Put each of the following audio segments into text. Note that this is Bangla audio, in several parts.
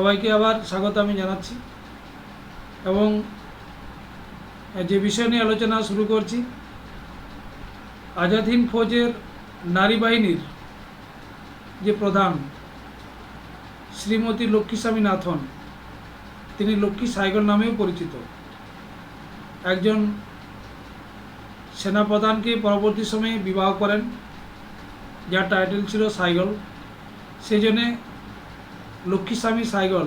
সবাইকে আবার স্বাগত আমি জানাচ্ছি। এবং যে বিষয় নিয়ে আলোচনা শুরু করছি আজাদ হিন্দ ফৌজের নারী বাহিনীর যে প্রধান শ্রীমতী লক্ষ্মীস্বামী নাথন তিনি লক্ষ্মী সাইগল নামেও পরিচিত। একজন সেনাপ্রধানকে পরবর্তী সময়ে বিবাহ করেন, যার টাইটেল ছিল সাইগল। সেই জন্যে লক্ষ্মীস্বামী সাইগল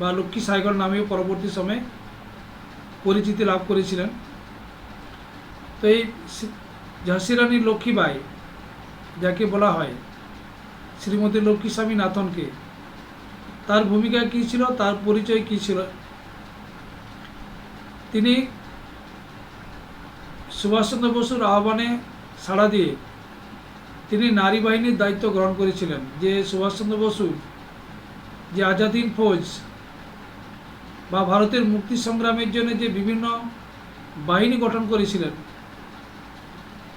বা লক্ষ্মী সাইগল নামেও পরবর্তী সময়ে পরিচিতি লাভ করেছিলেন। তো এই সি- ঝাঁসি রানী লক্ষ্মীবাই, যাকে বলা হয় শ্রীমতী লক্ষ্মীস্বামী নাথনকে, তার ভূমিকা কী ছিল, তার পরিচয় কী ছিল? তিনি সুভাষচন্দ্র বসুর আহ্বানে সাড়া দিয়ে তিনি নারী বাহিনীর দায়িত্ব গ্রহণ করেছিলেন। যে সুভাষচন্দ্র বসু যে আজাদিন ফৌজ বা ভারতের মুক্তি সংগ্রামের জন্য যে বিভিন্ন বাহিনী গঠন করেছিলেন,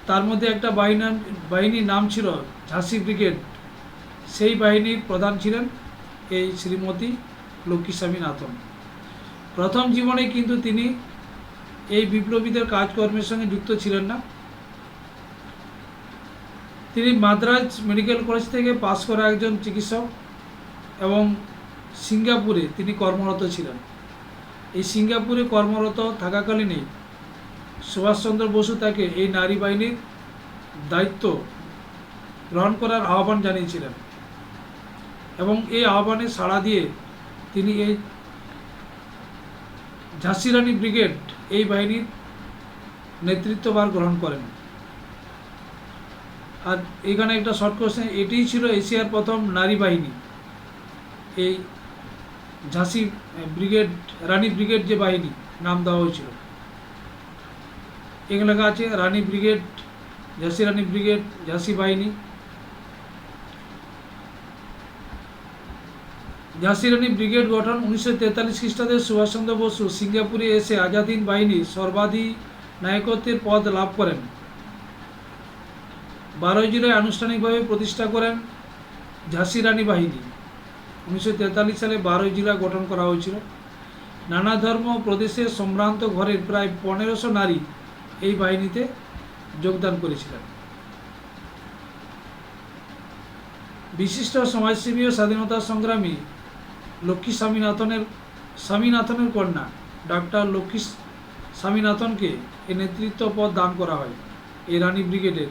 তার মধ্যে একটা বাহিনী, বাহিনীর নাম ছিল ঝাঁসি ব্রিগেড। সেই বাহিনীর প্রধান ছিলেন এই শ্রীমতী লক্ষ্মীস্বামী নাথন। প্রথম জীবনে কিন্তু তিনি এই বিপ্লবীদের কাজকর্মের সঙ্গে যুক্ত ছিলেন না। তিনি মাদ্রাজ মেডিকেল কলেজ থেকে পাশ করা একজন চিকিৎসক। এবং সিঙ্গাপুরে তিনি কর্মরত ছিলেন। এই সিঙ্গাপুরে কর্মরত থাকাকালীনই সুভাষচন্দ্র বসু তাকে এই নারী বাহিনীর দায়িত্ব গ্রহণ করার আহ্বান জানিয়েছিলেন এবং এই আহ্বানে সাড়া দিয়ে তিনি এই ঝাঁসি রানী ব্রিগেড এই বাহিনীর নেতৃত্বভার গ্রহণ করেন। আর এখানে একটা শর্ট কোশ্চেন এটিই ছিল এশিয়ার প্রথম নারী বাহিনী। এই ঝাঁসি ব্রিগেড, রানী ব্রিগেড যে বাহিনী, নাম দেওয়া হয়েছিল। এখানে লেখা আছে, রানী ব্রিগেড, ঝাঁসি রানী ব্রিগেড, ঝাঁসি বাহিনী। ঝাঁসি রানী ব্রিগেড গঠন উনিশশো তেতাল্লিশ খ্রিস্টাব্দে সুভাষচন্দ্র বসু সিঙ্গাপুরে এসে আজাদিন বাহিনীর সর্বাধিনায়কত্বের পদ লাভ করেন। বারোই জুলাই আনুষ্ঠানিকভাবে প্রতিষ্ঠা করেন ঝাঁসি রানী বাহিনী। উনিশশো তেতাল্লিশ সালে বারোই জেলা গঠন করা হয়েছিল। নানা ধর্ম প্রদেশের সম্ভ্রান্ত ঘরের প্রায় পনেরোশো নারী এই বাহিনীতে যোগদান করেছিলেন। বিশিষ্ট সমাজসেবী ও স্বাধীনতা সংগ্রামী লক্ষ্মী স্বামীনাথনের স্বামীনাথনের কন্যা ডক্টর লক্ষ্মী স্বামীনাথনকে এ নেতৃত্ব পদ দান করা হয় এই রানী ব্রিগেডের।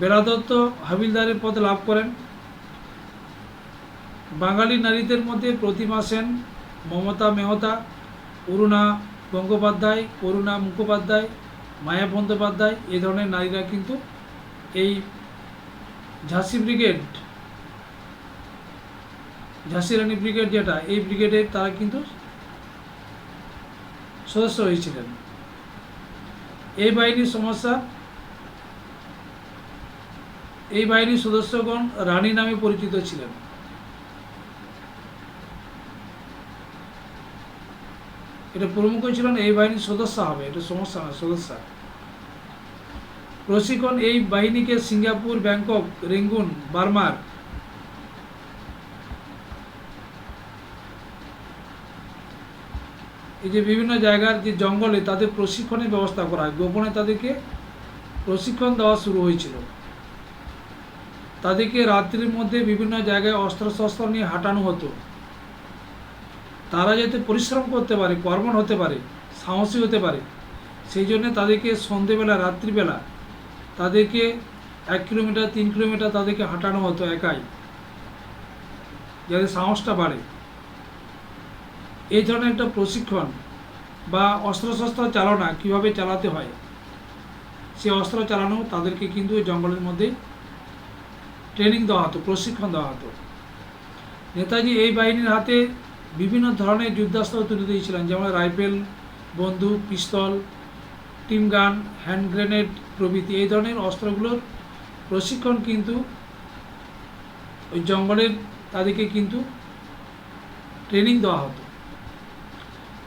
বেলা দত্ত হাবিলদারের পদ লাভ করেন। বাঙালি নারীদের মধ্যে প্রতিমা সেন মমতা মেহতা, অরুণা গঙ্গোপাধ্যায় করুণা মুখোপাধ্যায়, মায়া বন্দ্যোপাধ্যায়, এ ধরনের নারীরা কিন্তু এই ঝাঁসি ব্রিগেড, ঝাঁসি রানী ব্রিগেড যেটা, এই ব্রিগেডের তারা কিন্তু সদস্য হয়েছিলেন। এই বাহিনীর সমস্যা, এই বাহিনীর সদস্যগণ রানী নামে পরিচিত ছিলেন। এটা প্রমুখ ছিলেন এই বাহিনীর সদস্য হবে, এটা সমস্যা না, সদস্য। প্রশিক্ষণ এই বাহিনীকে সিঙ্গাপুর, ব্যাংকক, রেঙ্গুন, বার্মার এই যে বিভিন্ন জায়গার যে জঙ্গলে তাদের প্রশিক্ষণের ব্যবস্থা করা হয়, গোপনে তাদেরকে প্রশিক্ষণ দেওয়া শুরু হয়েছিল। তাদেরকে রাত্রির মধ্যে বিভিন্ন জায়গায় অস্ত্রশস্ত্র নিয়ে হাঁটানো হতো। তারা যাতে পরিশ্রম করতে পারে কর্মণ হতে পারে, সাহসী হতে পারে, সেই জন্য তাদেরকে সন্ধেবেলা, রাত্রিবেলা তাদেরকে এক কিলোমিটার, তিন কিলোমিটার তাদেরকে হাঁটানো হতো একাই, যাতে সাহসটা বাড়ে। এই ধরনের একটা প্রশিক্ষণ বা অস্ত্রশস্ত্র চালনা কীভাবে চালাতে হয়, সে অস্ত্র চালানো তাদেরকে কিন্তু ওই জঙ্গলের মধ্যে ট্রেনিং দেওয়া হতো, প্রশিক্ষণ দেওয়া হতো। নেতাজি এই বাহিনীর হাতে বিভিন্ন ধরনের যুদ্ধাস্ত্র তুলে দিয়েছিলেন, যেমন রাইফেল, বন্দুক, pistol, tommy gun, hand grenade প্রভৃতি। এই ধরনের অস্ত্রগুলোর প্রশিক্ষণ কিন্তু ওই জঙ্গলের তাদেরকে কিন্তু ট্রেনিং দেওয়া হতো।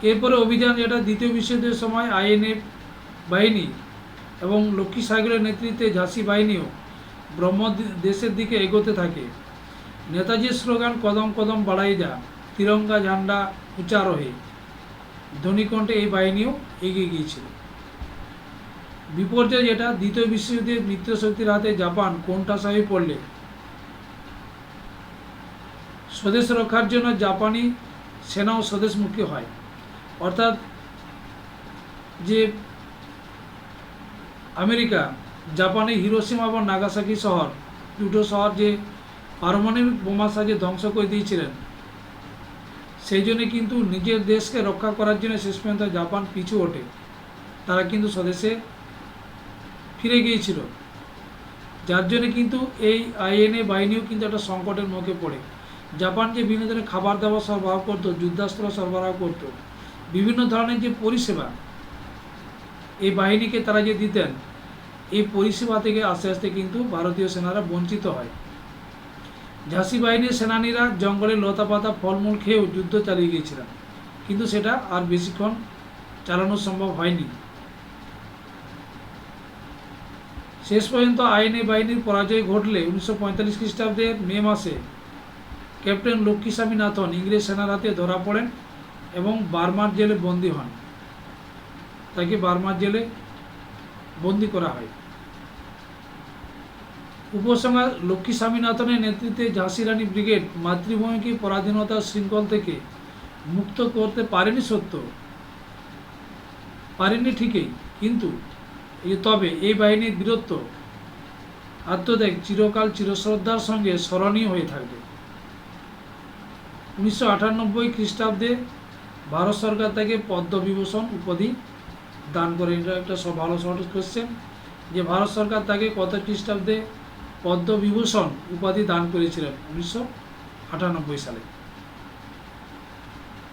এরপরে অভিযান যেটা, দ্বিতীয় বিশ্বযুদ্ধের সময় আইএনএফ বাহিনী এবং লক্ষ্মী সাগরের নেতৃত্বে ঝাঁসি বাহিনীও ব্রহ্ম দেশের দিকে এগোতে থাকে। নেতাজির স্লোগান, কদম কদম বাড়াই যা। তিরঙ্গা ঝান্ডা উঁচা রহে ধ্বনিকণ্ঠে এই বাহিনীও এগিয়ে গিয়েছিল। বিপর্যয় যেটা, দ্বিতীয় বিশ্বযুদ্ধে মিত্রশক্তির হাতে জাপান কোণঠাসা হয়ে পড়লে। স্বদেশ রক্ষার জন্য জাপানি সেনাও স্বদেশমুখী হয়। অর্থাৎ যে আমেরিকা, জাপানে হিরোসীমা এবং নাগাসাকি শহর, দুটো শহর যে পারমাণবিক বোমা সাজে ধ্বংস করে দিয়েছিলেন সেই জন্য কিন্তু নিজের দেশকে রক্ষা করার জন্য শেষ পর্যন্ত জাপান পিছু ওঠে। তারা কিন্তু স্বদেশে ফিরে গিয়েছিল। যার জন্য কিন্তু এই আইএনএ বাহিনীও কিন্তু একটা সংকটের মুখে পড়ে। জাপান যে বিভিন্ন ধরনের খাবার দাবার সরবরাহ করতো, যুদ্ধাস্ত্র সরবরাহ করতো, বিভিন্ন ধরনের যে পরিষেবা এই বাহিনীকে তারা যে দিতেন, এই পরিষেবা থেকে আস্তে আস্তে কিন্তু ভারতীয় সেনারা বঞ্চিত হয়। ঝাঁসি বাহিনীর সেনানীরা জঙ্গলে লতা পাতা ফলমূল খেয়েও যুদ্ধ চালিয়ে গিয়েছিলেন। কিন্তু সেটা আর বেশিক্ষণ চালানো সম্ভব হয়নি। শেষ পর্যন্ত আইনি বাহিনীর পরাজয় ঘটলে উনিশশো পঁয়তাল্লিশ খ্রিস্টাব্দের মে মাসে ক্যাপ্টেন লক্ষ্মীস্বামী নাথন ইংরেজ সেনার হাতে ধরা পড়েন এবং বার্মার জেলে বন্দী হন। তাকে বার্মার জেলে বন্দি করা হয়। উপসংহার লক্ষ্মী স্বামীনাথনের নেতৃত্বে ঝাঁসি রানী ব্রিগেড মাতৃভূমিকে পরাধীনতার শৃঙ্খল থেকে মুক্ত করতে পারেনি সত্য। পারেনি ঠিকই, কিন্তু তবে এই বাহিনীর বীরত্ব, আত্মত্যাগ চিরকাল চিরশ্রদ্ধার সঙ্গে স্মরণীয় হয়ে থাকবে। উনিশশো আটানব্বই খ্রিস্টাব্দে ভারত সরকার তাকে পদ্মবিভূষণ উপাধি দান করে এটা একটা ভালো শর্ট কোশ্চেন যে ভারত সরকার তাকে কত খ্রিস্টাব্দে পদ্মবিভূষণ উপাধি দান করেছিলেন উনিশশো আটানব্বই সালে।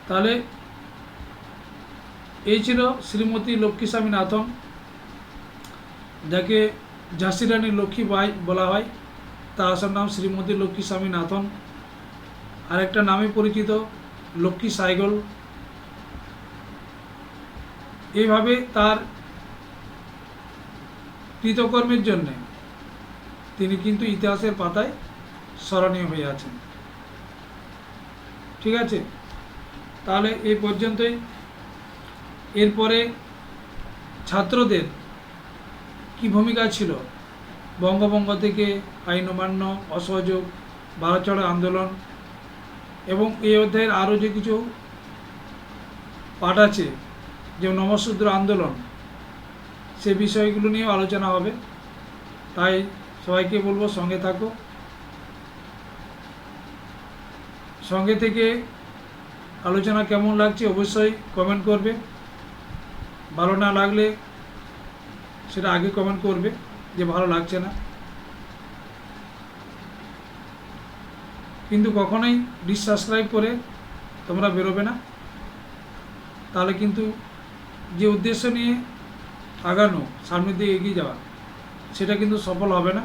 তাহলে এই ছিল শ্রীমতী লক্ষ্মীস্বামী নাথন যাকে ঝাঁসি রানী লক্ষ্মী বাই বলা হয়। তার আসল নাম শ্রীমতী লক্ষ্মীস্বামী নাথন আরেকটা নামে পরিচিত লক্ষ্মী সাইগল। এইভাবে তার কৃতকর্মের জন্যে তিনি কিন্তু ইতিহাসের পাতায় স্মরণীয় হয়ে আছেন। ঠিক আছে? তাহলে এই পর্যন্তই। এরপরে ছাত্রদের কি ভূমিকা ছিল? বঙ্গভঙ্গ থেকে আইন অমান্য অসহযোগ বারোচড়া আন্দোলন এবং এই অধ্যায়ের আরও যে কিছু পাঠ আছে, যে নমশূদ্র আন্দোলন, সে বিষয়গুলো নিয়েও আলোচনা হবে। তাই সবাইকে বলব সঙ্গে থাকো। সঙ্গে থেকে আলোচনা কেমন লাগছে অবশ্যই কমেন্ট করবে। ভালো না লাগলে সেটা আগে কমেন্ট করবে যে ভালো লাগছে না। কিন্তু কখনোই ডিসসাবস্ক্রাইব করে তোমরা বেরোবে না। তাহলে কিন্তু যে উদ্দেশ্য নিয়ে আগানো, সামনের দিকে এগিয়ে যাওয়া সেটা কিন্তু সফল হবে না।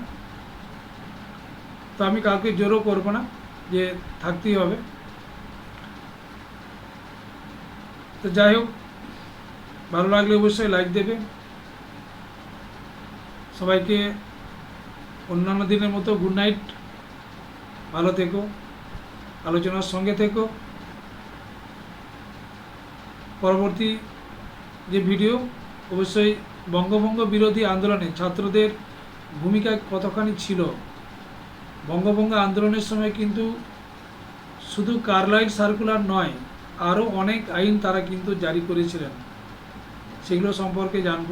তো আমি কাউকে জোরও করব না যে থাকতেই হবে। তো যাই হোক, ভালো লাগলে অবশ্যই লাইক দেবে। সবাইকে অন্যান্য দিনের মতো গুড নাইট ভালো থেকো। আলোচনার সঙ্গে থেকো। পরবর্তী যে ভিডিও অবশ্যই বঙ্গভঙ্গ বিরোধী আন্দোলনে ছাত্রদের ভূমিকা কতখানি ছিল? বঙ্গভঙ্গ আন্দোলনের সময় কিন্তু শুধু কার্লাইল সার্কুলার নয়, আরও অনেক আইন তারা কিন্তু জারি করেছিলেন। সেগুলো সম্পর্কে জানব।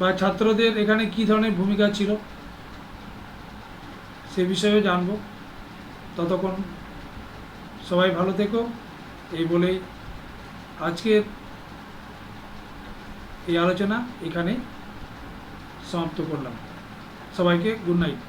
বা ছাত্রদের এখানে কী ধরনের ভূমিকা ছিল? সে বিষয়েও জানব। ততক্ষণ সবাই ভালো থেকো। এই বলেই আজকের এই আলোচনা এখানে সমাপ্ত করলাম। সবাইকে গুড নাইট